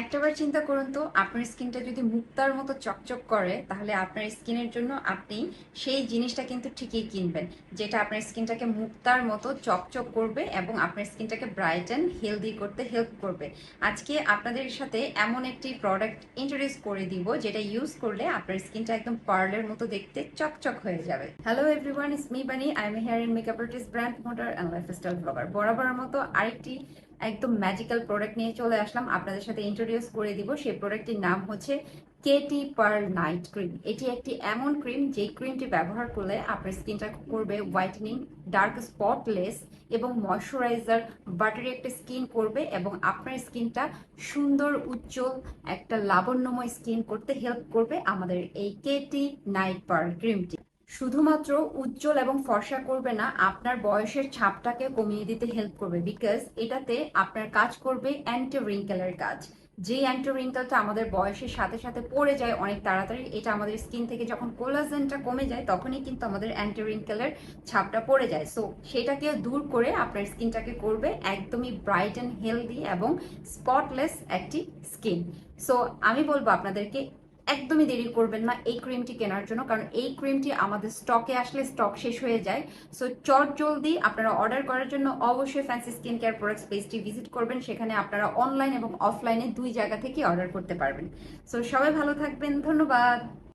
একটাবার চিন্তা করুন তো, আপনার স্কিনটা যদি মুক্তার মতো চকচক করে, তাহলে আপনার স্কিনের জন্য আপনি সেই জিনিসটা কিন্তু ঠিকই কিনবেন, যেটা আপনার স্কিনটাকে মুক্তার মতো চকচক করবে এবং আপনার স্কিনটাকে ব্রাইট অ্যান্ড হেলদি করতে হেল্প করবে। আজকে আপনাদের সাথে এমন একটি প্রোডাক্ট ইন্ট্রোডিউস করে দিব, যেটা ইউজ করলে আপনার স্কিনটা একদম পার্লের মতো দেখতে চকচক হয়ে যাবে। Hello everyone is me Bani I am hair and makeup artist brand promoter and lifestyle blogger বরাবরের মতো আরেকটি একদম ম্যাজিক্যাল প্রোডাক্ট নিয়ে চলে আসলাম। আপনাদের সাথে ইন্ট্রোডিউস করে দিব। সেই প্রোডাক্টটির নাম হচ্ছে কেটি পার নাইট ক্রিম এটি একটি এমন ক্রিম যে ক্রিমটি ব্যবহার করলে আপনার স্কিনটা করবে হোয়াইটেনিং ডার্ক স্পটলেস এবং ময়শ্চারাইজার বাটারি একটা স্কিন করবে এবং আপনার স্কিনটা সুন্দর, উজ্জ্বল, একটা লাবণ্যময় স্কিন করতে হেল্প করবে আমাদের এই কেটি নাইট পার ক্রিমটি শুধুমাত্র উজ্জ্বল এবং ফর্সা করবে না, আপনার বয়সের ছাপটাকে কমিয়ে দিতে হেল্প করবে বিকজ এটাতে আপনার কাজ করবে অ্যান্টি রিঙ্কেলের কাজ। যে অ্যান্টি রিঙ্কেলটা আমাদের বয়সের সাথে সাথে পড়ে যায় অনেক তাড়াতাড়ি, এটা আমাদের স্কিন থেকে যখন কোলাজেনটা কমে যায়, তখনই কিন্তু আমাদের অ্যান্টি রিঙ্কেলের ছাপটা পড়ে যায়। সো সেটাকে দূর করে আপনার স্কিনটাকে করবে একদমই ব্রাইট অ্যান্ড হেলদি এবং স্পটলেস একটি স্কিন সো আমি বলব আপনাদেরকে একদমই দেরি করবেন না এই ক্রিমটি কেনার জন্য, কারণ এই ক্রিমটি আমাদের স্টকে আসলে স্টক শেষ হয়ে যায়। সো চট জলদি আপনারা অর্ডার করার জন্য অবশ্যই ফ্যান্সি স্কিন কেয়ার প্রোডাক্টস পেজটি ভিজিট করবেন, সেখানে আপনারা অনলাইন এবং অফলাইনে দুই জায়গা থেকে অর্ডার করতে পারবেন। সো সবাই ভালো থাকবেন, ধন্যবাদ।